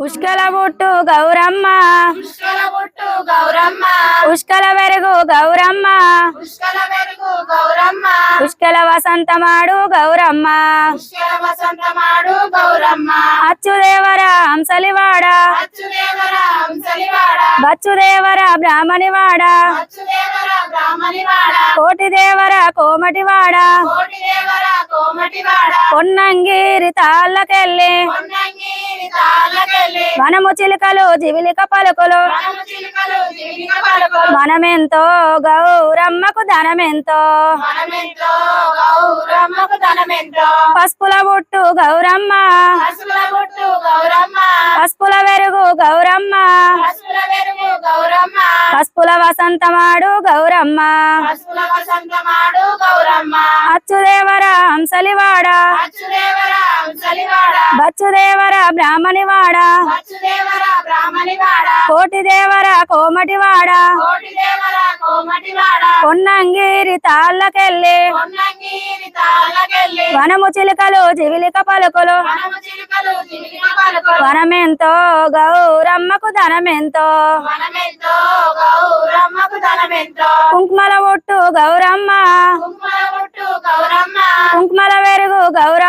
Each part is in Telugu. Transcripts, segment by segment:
ఉష్కల బుట్టు గౌరమ్మ. పుష్కల బుట్టు గౌరమ్మ. ఉష్కల వెరుగు గౌరమ్మ. పుష్కల వెలుగు గౌరమ్మ. ఉష్కల వసంతమాడు గౌరమ్మ. పుష్కల వసంతమాడు గౌరమ్మ. అచ్చుదేవర హంసలివాడ. అచ్చుదేవర హంసలివాడ. బచ్చుదేవర బ్రాహ్మణివాడ. అచ్చుదేవర బ్రాహ్మణివాడ. కోటి దేవర కోమటివాడ. కోటి దేవర కోమటివాడ. పొన్నంగిరి తాళ్ళకెళ్ళి. పొన్నంగిరి తాళ్ళకెళ్ళి. వనము చిలుకలు పలుకులు మనము చిలుకలు జీవిలిక పలుకులు. మనమెంతో గౌరమ్మకు ధనమెంతో. పసుపుల బుట్టు గౌరమ్మ. పసుపుల వెరుగు గౌరమ్మ. పసుపుల వసంతమాడు గౌరమ్మ. అచ్చుదేవరా హంసలివాడా హంసలివాడ. బచ్చుదేవర బ్రాహ్మణివాడ. అచ్చుదేవర బ్రాహ్మణివాడ. కోటి దేవర కోమటివాడ. పొన్నంగిరి తాళ్ళకెళ్ళి. వనము చిలుకలు జివిలిక పలుకులు. వనమెంతో గౌరమ్మకు ధనమెంతో. కుంకుమల బొట్టు గౌరమ్మ. కుంకుమల వెరుగు గౌరమ్మ.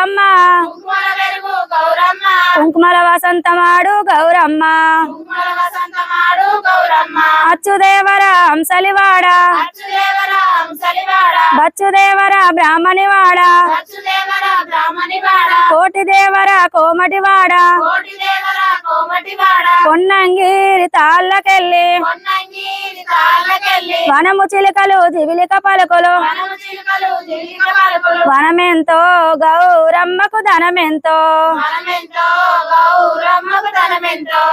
కుంకుమల వసంతమాడు గౌరమ్మ. అచ్చుదేవర హంసలివాడ బచ్చుదేవర బ్రాహ్మణివాడ. అచ్చుదేవర బ్రాహ్మణివాడ. కోటి దేవర కోమటివాడ. పొన్నంగిరి తాళ్ళకెళ్ళి. వనము చిలకలు జివిలిక పలుకులు వనమెంతో గౌరమ్మకు ధనమెంతో. గౌరమ్మకు ధనమెంతో.